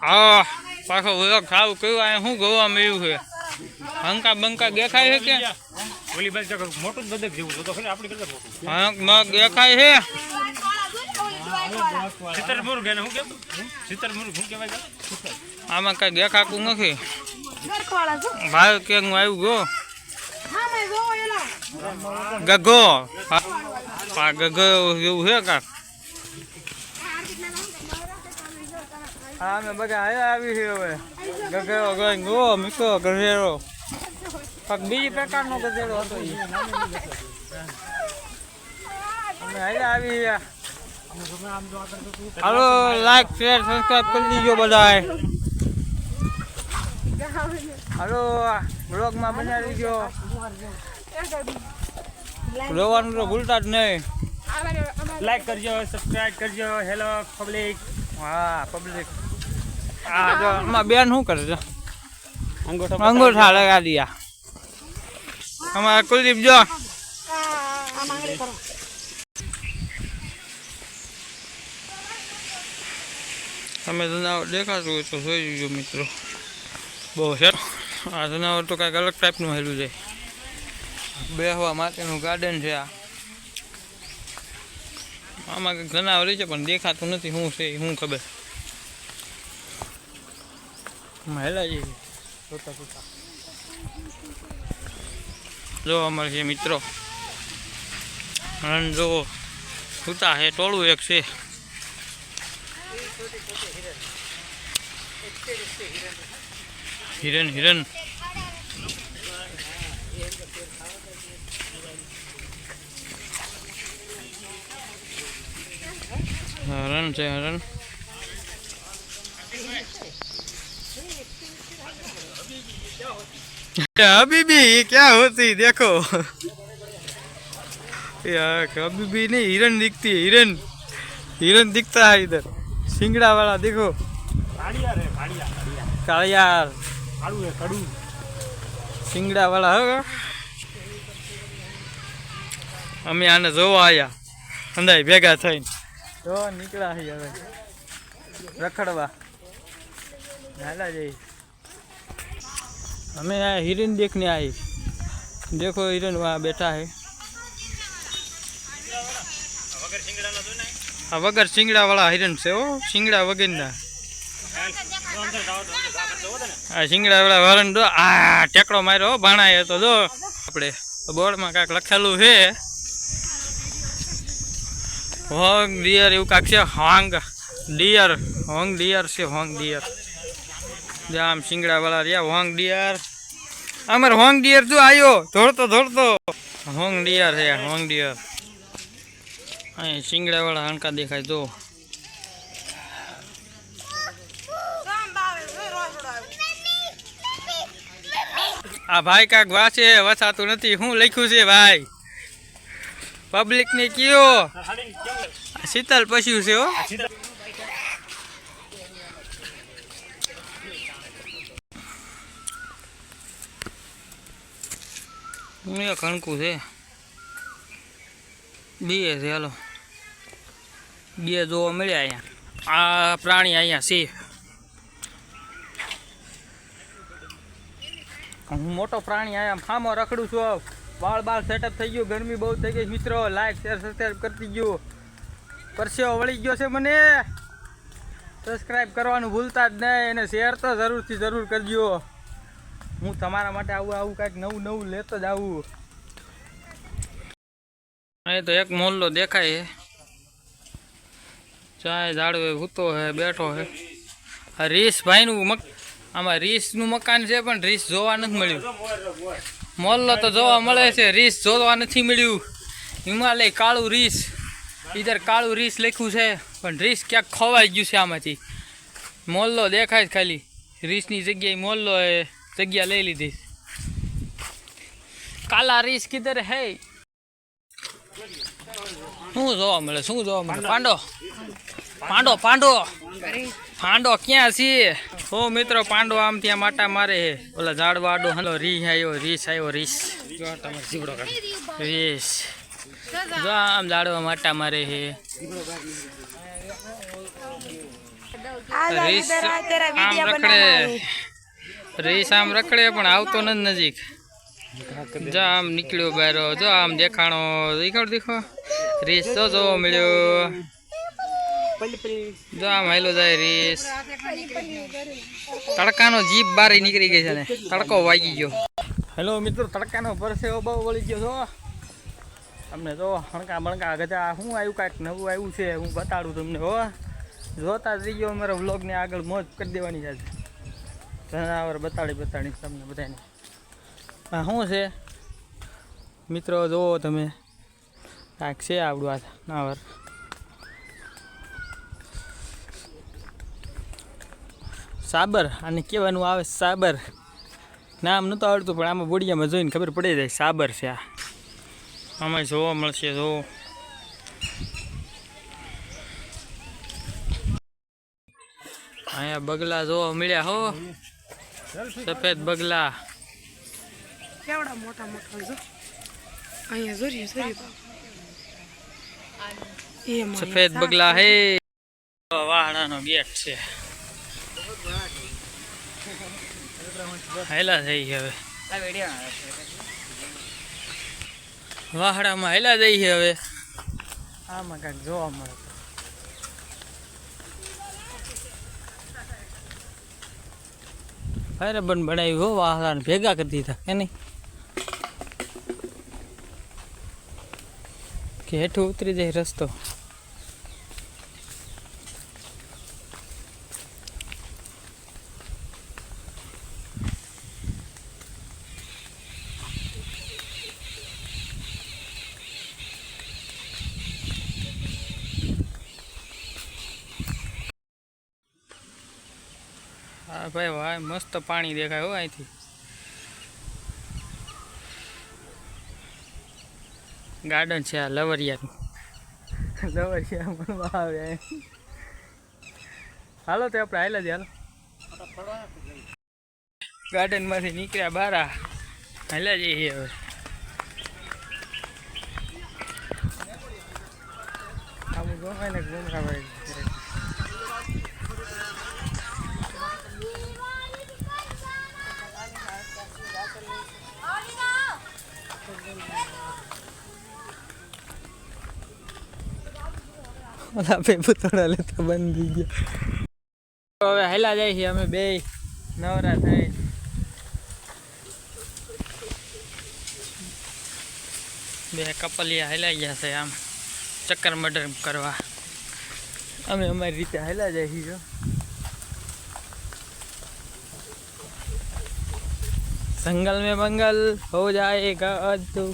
હા પાછો વ્લોગ સાવ કયું આ શું ગોવા મળ્યું છે? હંકા બંકા દેખાય છે કે ઓલી બાજુ મોટું જ બદક જેવું તો ખરી આપણી કરતા મોટું હંક મગ દેખાય છે? સિત્તેર મુર્ગ એને શું કેમ? સિત્તેર મુર્ગ શું કહેવાય આમાં કઈ દેખાતું નથી. ભાઈ આવ્યું ગો? હા મેં જોવો એલા. ગગો. ગગો એવું છે કાક. હા મેં બધા આયા આવી છે હવે. ગગેરો ગઈ ગો મીકો ગધેરો કાક બીજી પ્રકારનો ગજેરો હતો અમે આયા આવી ગયા. હાલો લાઈક શેર સબસ્ક્રાઇબ કરી દીજો બધાય. હાલો બ્લોગમાં બનાવી દીજો. જોવાનું તો ભૂલતા જ નહીં. લાઈક કરજો સબસ્ક્રાઇબ કરજો. હેલો પબ્લિક હા પબ્લિક આ જો આમાં બેન શું કરે છે? અંગૂઠો લગા દિયા અમારા કુલદીપ જો. તમે જનાવર દેખાતું હોય તો જોઈ લેજો મિત્રો. બહુ છે. આ જનાવર તો કાંઈક અલગ ટાઈપનું હેલું છે. બેસવા માટેનું ગાર્ડન છે આ. આમાં જનાવર છે પણ દેખાતું નથી શું છે શું ખબર? હેલા જેવી. જોતા જોતા જો અમારે છે મિત્રો. અને જો સૂતા છે ટોળું એક છે. હિરણ હિરણ હરણ છે હરણ. हबीबी ये क्या होती देखो यार हबीबी नहीं हिरन दिखती है हिरन हिरन दिखता है इधर सिंगड़ा वाला देखो કાળિયા રે કાળિયા કાળિયા कालियार કાળું હે કડું સિંગડા વાળા હો અમે આને જોવા આવ્યા અંદાય ભેગા થઈને જો નીકળ્યા છે હવે રખડવા હાલા જઈ અમે આ હિરન દેખને આવી देखो हिरन वहाँ बैठा है વગર સિંગડાનો જો ને આ વગર સિંગડા વાળા હિરન છે હો સિંગડા વગરના અંદર જાઓ તો અંદર આગળ જવો ને આ સિંગડા વાળા વરણ દો આ ટેકડો માર્યો હો, ભાણાએ તો જો આપણે બોર્ડમાં કાંઈક લખેલું છે હોંગ ડિયર એવું કાંઈક છે હોંગ ડિયર હોંગ ડિયર છે હોંગ ડિયર જે આમ સિંગડા વાળા રહ્યા, હોંગ ડિયર. અમાર હોંગ ડિયર જો આવ્યો ધોળતો ધોળતો. હોંગ ડિયર છે હોંગ ડિયર. અહીં સિંગડા વાળા હણકા દેખાય, જો. આ ભાઈ કાક વાંચે, વસાતું નથી. શું લખ્યું છે ભાઈ? પબ્લિક ને કયો? શીતલ પશ્યું છે હો. સીધા કણકું છે. બે છે, હાલો. બે જોવા મળ્યા અહીંયા. આ પ્રાણી અહીંયા છે. હું મોટો પ્રાણી અહીંયા ફામો રખડું છું બાળ બાળ સેટઅપ થઈ ગયું, ગરમી બહુ થઈ ગઈ મિત્રો. લાઈક શેર સબસ્ક્રાઈબ કરતી ગયું. પરસેવો વળી ગયો છે મને. સબસ્ક્રાઈબ કરવાનું ભૂલતા જ નહીં અને શેર તો જરૂરથી જરૂર કરજો. હું તમારા માટે આવું આવું કાંઈક નવું નવું લેતો જ આવું અહીં તો એક મોલ્લો દેખાય છે. ચાય ઝાડવે ભૂતો હે, બેઠો હે. આ રીસ ભાઈનું મક, આમાં રીસનું મકાન છે, પણ રીસ જોવા નથી મળ્યું. મોલ્લો તો જોવા મળે છે, રીસ જોવા નથી મળ્યું. હિમાલય કાળું રીસ. ઇધર કાળું રીસ લખ્યું છે, પણ રીસ ક્યાંક ખોવાઈ ગયું છે આમાંથી. મોલ્લો દેખાય ખાલી. રીસની જગ્યાએ મોલ્લો એ જગ્યા લઈ લીધી. કાલા રીસ કિધર હે. શું જોવા મળે શું જોવા મળે? પાંડો. પાંડો. પાંડો પાંડો. ક્યાં છે? હો મિત્રો પાંડો આમ ત્યાં માટા મારે હે ઓલા ઝાડવા આડો હલો રીસ આવ્યો રીસ આવ્યો રીસ. જો તમે જીવડો રીસ. જો આમ ઝાડવા માટા મારે હે રીસ આમ રખડે. રીસ આમ રખડે, પણ આવતો નથી નજીક. જો આમ નીકળ્યો બારો, જો આમ દેખાણો, દેખાડો, દેખો. રીસ તો જો મળ્યો. જો આમ હાલો જાય રીસ. તડકાનો જીપ બારી નીકળી ગઈ છે ને, તડકો વાગી ગયો. હેલો મિત્રો, તડકાનો પરસેવો બહુ વળી ગયો છો તમને જો, હણકા બણકા ગજા શું આવ્યું કાંઈક નવું આવ્યું છે, હું બતાડું તમને હો. જોતા જ ગયો અમારા વ્લોગને આગળ મોજ કરી દેવાની છે. જનાવર બતાડી બતાડી તમને બધાને આ શું છે? મિત્રો, જુઓ તમે. કાંઈક છે આવડું આ જનાવર. સાબર, આને કહેવાનું આવે સાબર. નામ નહોતું આવડતું, પણ આમાં બોડિયામાં જોઈને ખબર પડી જાય સાબર છે આ. આમાં જોવા મળશે જો અહીંયા બગલા જોવા મળ્યા હો. સફેદ બગલા. કેવડા મોટા મોટા જો. અહીંયા જોરી જોરી સફેદ બગલા હે. વાહણાનો ગેટ છે. હેલા થઈ હવે. વાહડામાં હેલા જઈ છે હવે. આમાં કાંઈક જોવા મળે. અરે બન બનાવ્યું હો વાહડાને ભેગા કરી દીધા, કે નહીં? કે હેઠું ઉતરી જાય રસ્તો. હા ભાઈ વાહ મસ્ત પાણી દેખાય હો અહીંથી. ગાર્ડન છે આ લવરિયાનું. લવરિયા મળવા આવે હાલો તો આપણે હાલ જ હાલો. ગાર્ડનમાંથી નીકળ્યા બારા. હાલ્યા જઈએ હવે. આવું ગમે ને ગુમરા ભાઈ ઓલા પેપુતોડા લેતા બંધ થઈ ગયા. હવે હેલા જાય છે, અમે બે નવરા થઈ બે કપલિયા હેલાઈ ગયા છે આમ ચક્કર મર્ડર કરવા. અમે અમારી રીતે હેલા જાય છીએ જંગલ મેં મંગલ, હો જાયેગા અધૂ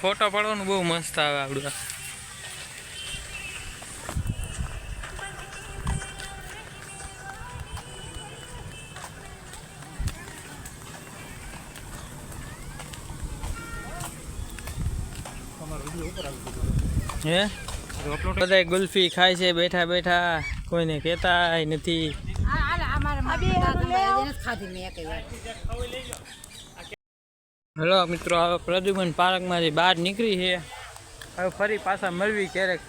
ફોટો પાડવાનું બહુ મસ્ત આવે આપણું હે? બધા ગુલ્ફી ખાય છે, બેઠા બેઠા. કોઈને કહેતા નથી. હેલો મિત્રો હવે પ્રદ્યુમન પાર્કમાંથી બહાર નીકળી છે. હવે ફરી પાછા મળવી ક્યારેક.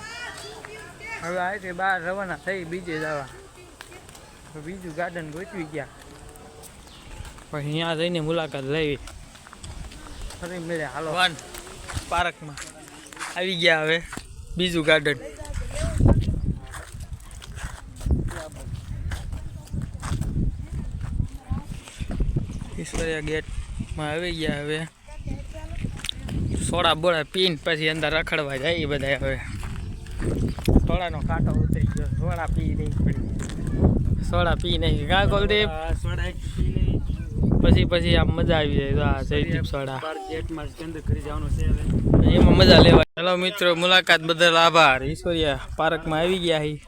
હવે અહીંથી બહાર રવાના થઈ બીજે જવા. બીજું ગાર્ડન ગોઠવી ગયા. પણ અહીંયા જઈને મુલાકાત લેવી. ફરી મળે, હાલો. વન પાર્કમાં આવી ગયા હવે બીજું ગાર્ડન ઈશ્વરિયા ગેટમાં આવી ગયા હવે. સોડા બોડા પીને પછી અંદર રખડવા જાય બધા હવે. સોડાનો કાંટો ઉતરી ગયો. સોડા પી નહીં પડી. સોડા પી નહીં. કા કુલદીપ. પછી પછી આમ મજા આવી જાય તો આ જયદીપ સોડા. એમાં મજા લેવા. હેલો મિત્રો મુલાકાત બદલ આભાર. ઈશ્વરિયા પાર્કમાં આવી ગયા હી.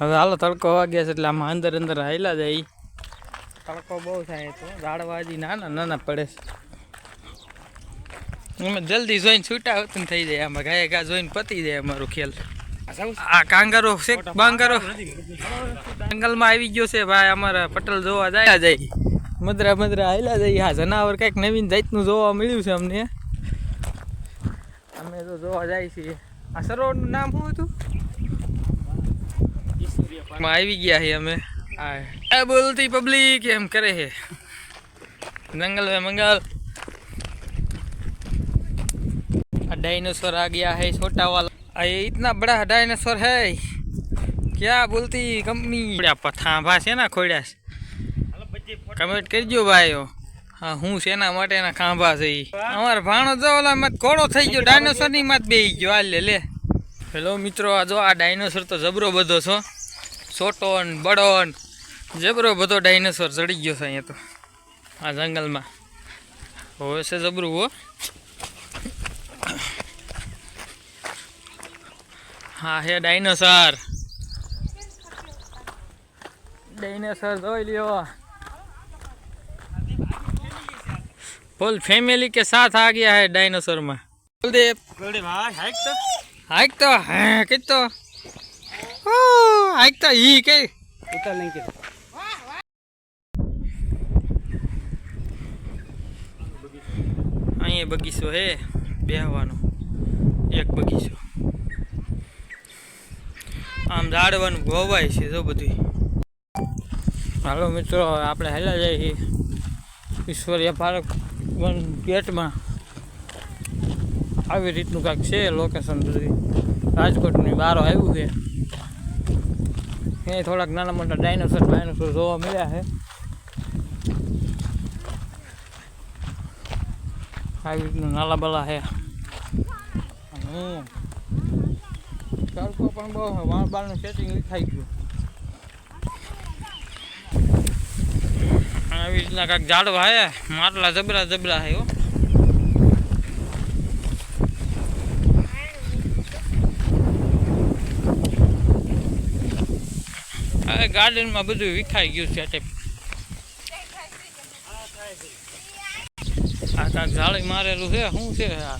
હવે હાલો તડકો વાગ્યા છે એટલે આમાં અંદર અંદર હાયલા જાય. તડકો બહુ થાય તો ઝાડવા નાના નાના પડે છે. જલ્દી જોઈને છૂટા હોતું થઈ જાય આમાં, ગાય ગા જોઈને પતી જાય અમારું ખેલ. આ કાંગારો છે, બાંગારો. જંગલમાં આવી ગયો છે ભાઈ, અમારા પટેલ જોવા જાય જાય મદરા મદરા આવેલા જાય આ જનાવર કંઈક નવીન જાતનું જોવા મળ્યું છે અમને. અમે તો જોવા જાય છે આ સરોવરનું નામ શું હતું? આવી ગયા છે અમે. આ એ બોલતી પબ્લિક એમ કરે છે जंगल में मंगल डायनासोर आ गया है छोटा वाला आ, ये इतना बड़ा डायनासोर है क्या बोलती कंपनी થાંભા છે ને ખોડ્યા છે કમેન્ટ કરજો ભાઈઓ હા હું શેના માટેના ખાંભા છે ઈ અમારો ભાણો જો ઓલા મત ઘોડો થઈ ગયો ડાયનોસોર ની મત બેહી ગયો હાલ લે લે હેલો મિત્રો આ જો આ ડાયનોસોર તો જબરો બધો છો છોટો ને બડો ને જબરો બધો ડાયનોસોર ચડી ગયો છે અહીંયા તો આ જંગલમાં હવે છે જબરું હો હા હે ડાયનોસર ડાયનોસર જોઈ લ્યો फुल फैमिली के साथ आ गया है डायनासोर में कुलदीप ગોળે ભાઈ હાઈક તો हाइक तो है कि तो ओ हाइक तो ही के ઉતાર લઈ કે અહીંયા બગીચો હે, બેહવાનો. એક બગીચો. આમ ઝાડવાનું ગોવાય છે જો બધું હાલો મિત્રો આપણે હેલા જઈએ છીએ ઈશ્વરીય પાર્ક વન ગેટમાં. આવી રીતનું કાંઈક છે લોકેશન બધું. રાજકોટની બહાર આવ્યું છે. એ થોડાક નાના મોટા ડાયનોસર ડાયનોસર જોવા મળ્યા છે. આવી રીતનું નાલા બલા છે તડકો પણ બહુ વાળ બાળનું સેટિંગ થઈ ગયું આવી રીતના કાંઈક ઝાડવા હે માટલા જબરા જબરા હે હો ગાર્ડનમાં બધું વિખાઈ ગયું છે આ કાંઈક જાળી મારેલું છે, શું છે આ?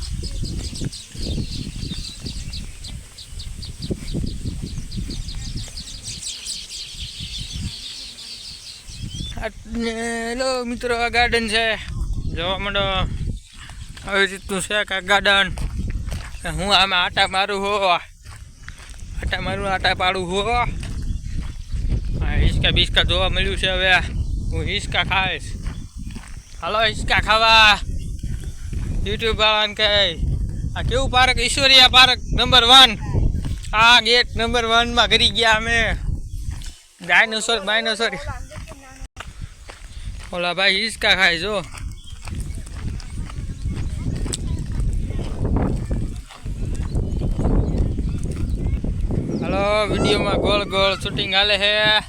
હેલો મિત્રો, આ ગાર્ડન છે. જોવા માંડો, આવી રીતનું છે કાંઈક ગાર્ડન હું આમાં આટા મારું હો. આટા મારું, આટા પાડું હો. હિંચકા બિસ્કા જોવા મળ્યું છે હવે. હું હિંચકા ખાઈશ. હાલો, હિંચકા ખાવા. યુટ્યુબ વાળાને કહે, આ કેવું park? Ishwariya park number one આ ગેટ નંબર વનમાં કરી ગયા અમે. ડાયનોસોર બાયનોસોર ઓલા ભાઈ હિંચકા ખાય જો હાલો, વિડીયોમાં ગોળ ગોળ શૂટિંગ હાલે છે એટલે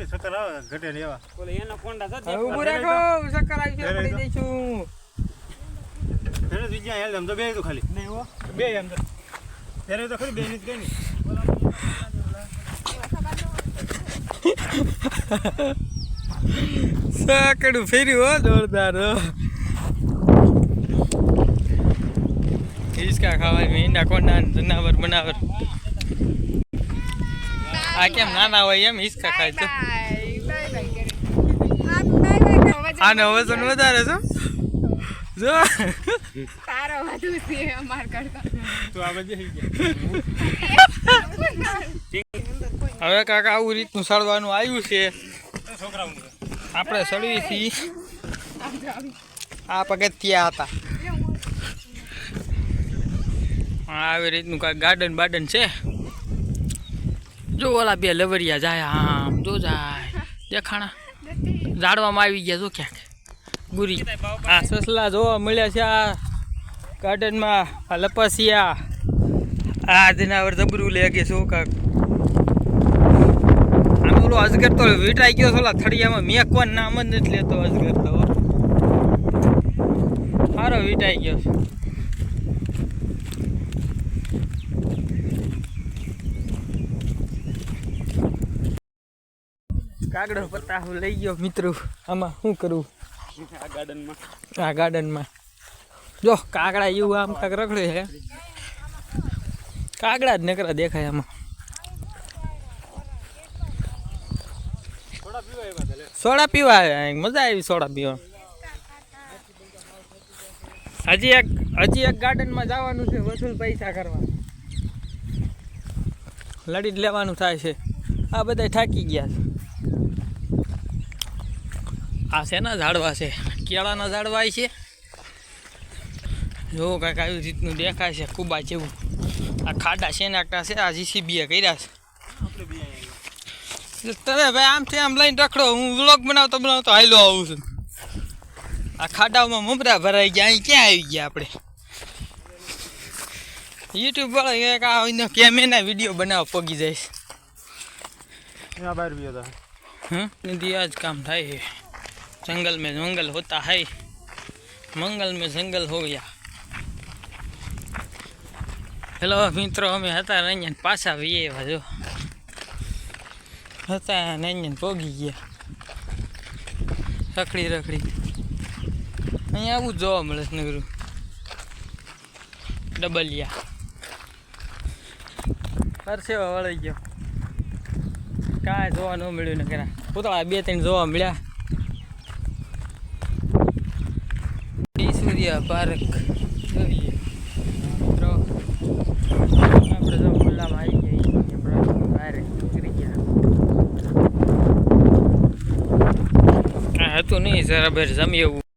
આમાં જો તો ખરી ચક્કર આવે ઘટે ને એવા. બોલે એનો કોંડા હવે ઊભું રાખો ચક્કર આવી છે પડી જઈશું. ફેરે બીજા હેલ એમ તો બે તો ખાલી. નહીં હો. બે એમ તો. ફેરે તો ખરી બે ની સાકડું ફેર્યું હો જોરદાર હો. હિંચકા ખાવાય મીંડા કોંડા ને જનાવર બનાવર આ કેમ નાના હોય એમ હિંચકા ખાય તો આને વજન વધારે છો? જો. તારો વધુ છે અમાર કરતા. તો આ બજે હવે કાકા આવું રીતનું સળવાનું આવ્યું છે. આપણે સળવી થી આ પગથિયા હતા. હા, આવી રીતનું કાંઈક ગાર્ડન બાર્ડન છે. જો ઓલા બે લવરિયા જાય, આમ જો જાય. દેખાણા. ઝાડવામાં આવી ગયા જો ક્યાંક. ગુરી. આ સસલા જોવા મળ્યા છે આ ગાર્ડનમાં, આ લપસિયા. આ જનાવર જબરું લેગે શું કાક. આમ અજગર તો વીટાઈ ગયો છોલા ઓલા થળિયામાં. કોણ નામ જ નથી લેતો અજગર તો સારો વીટાઈ ગયો છે. કાગડો પત્તા હું લઈ ગયો મિત્રો. આમાં શું કરું આ ગાર્ડનમાં. આ ગાર્ડનમાં. જો કાગડા એવું આમ કાંક રખડે છે. કાગડા જ નકરા દેખાય આમાં. સોડા પીવા આવ્યા મજા આવી સોડા પીવા. હજી એક હજી એક ગાર્ડનમાં જવાનું છે વસૂલ પૈસા કરવા. લડી લેવાનું થાય છે. આ બધા થાકી ગયા છે. આ શેના ઝાડવા છે? કેળાના ઝાડવા છે? જો કાંઈક આવી રીતનું દેખાય છે ખૂબ આ જેવું. આ ખાડા છે નાખતા છે આ જીસીબીએ કર્યા છે. તમે ભાઈ આમ આમથી આમ લઈને રખડો હું વ્લોગ બનાવતો બનાવતો હાલો આવું છું. આ ખાડાઓમાં મમરા ભરાઈ ગયા અહીં ક્યાં આવી ગયા આપણે? યુટ્યુબ વાળા એક આવીને કેમેના વીડિયો બનાવ પગી જાય છે. બહાર બી હતા. હમ આજ કામ થાય છે. જંગલ में मंगल होता है મંગલ में જંગલ હો ગયા હેલો મિત્રો અમે હતા ને અહીંયા પાછા વીએ એવા જો હતા ને અહીંયા પોગી ગયા રખડી રખડી અહીંયા આવું જ જોવા મળે છે નગરું ડબલિયા પરસેવા વળી ગયો કાંઈ જોવા ન મળ્યું ને કરા પૂતળા બે ત્રણ જોવા મળ્યા ઈશ્વરિયા પાર્ક. જોઈએ. મિત્રો. આપણે ખુલ્લામાં આવી ગયા આપણે બહાર નીકળી ગયા. હતું નહીં જરા બેર જમી એવું